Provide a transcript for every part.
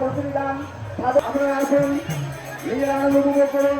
বসে নিলাম আপনারা আসুন নিজেরা করুন।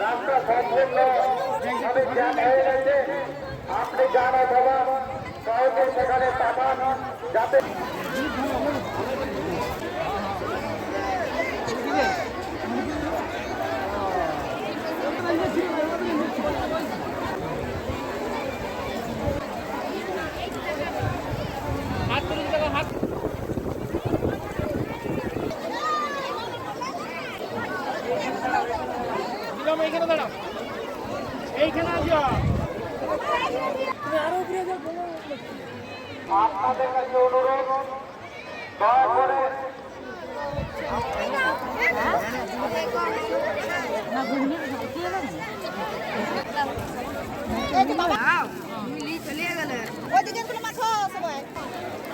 রাস্তা সম্পূর্ণ জ্যাম হয়ে গেছে। আপনি যান অথবা কাউকে সেখানে পাঠান যাতে দিলাম এইখানে দাঁড়াও। এইখানে আসো। আপনাদের কাছে অনুরোধ দয়া করে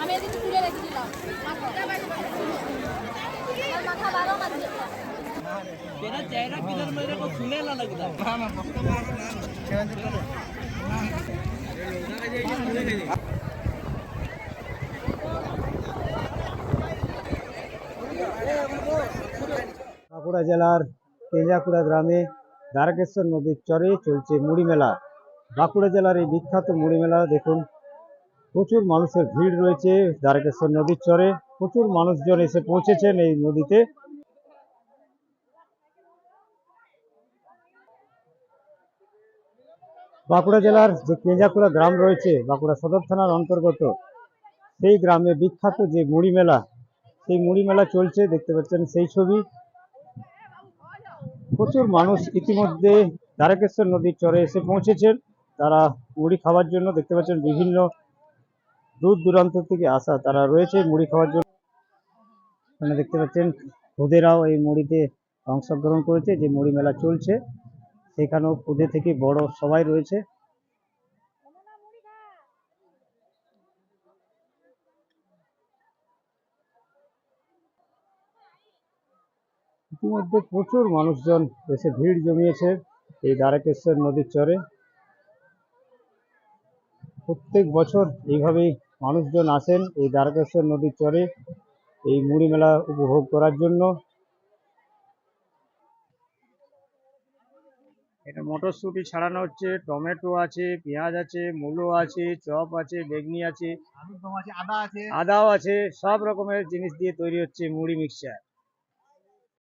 আমি এদিকে তুলে রেখে দিলাম। আর মাথা বারো বাঁকুড়া জেলার তেজাকুড়া গ্রামে দ্বারকেশ্বর নদীর চরে চলছে মুড়ি মেলা। বাঁকুড়া জেলার এই বিখ্যাত মুড়ি মেলা, দেখুন, প্রচুর মানুষের ভিড় রয়েছে দ্বারকেশ্বর নদীর চরে। প্রচুর মানুষজন এসে পৌঁছেছেন এই নদীতে। বাঁকুড়া জেলার যে কেঞ্জাকুড়া গ্রাম রয়েছে, বাঁকুড়া সদর থানার অন্তর্গত, সেই গ্রামে বিখ্যাত যে মুড়ি মেলা, সেই মুড়ি মেলা চলছে, দেখতে পাচ্ছেন সেই ছবি। প্রচুর মানুষ ইতিমধ্যে দ্বারকেশ্বর নদীর চরে এসে পৌঁছেছেন। তারা মুড়ি খাওয়ার জন্য দেখতে পাচ্ছেন বিভিন্ন দূর দূরান্ত থেকে আসা তারা রয়েছে মুড়ি খাওয়ার জন্য। এখানে দেখতে পাচ্ছেন খুদেরাও এই মুড়িতে অংশগ্রহণ করেছে, যে মুড়ি মেলা চলছে। সেখানেও খুদে থেকে বড় সবাই রয়েছে। ইতিমধ্যে প্রচুর মানুষজন এসে ভিড় জমিয়েছে এই দ্বারকেশ্বর নদীর চরে। প্রত্যেক বছর এইভাবেই মানুষজন আসেন এই দ্বারকেশ্বর নদীর চরে এই মুড়ি মেলা উপভোগ করার জন্য। এটা মটরশুঁটি ছাড়ানো হচ্ছে টমেটো আছে পেঁয়াজ আছে মূলো আছে চপ আছে বেগনি আছে আছে আদা আছে। আদাও আছে সব রকমের জিনিস দিয়ে তৈরি হচ্ছে মুড়ি মিক্সচার।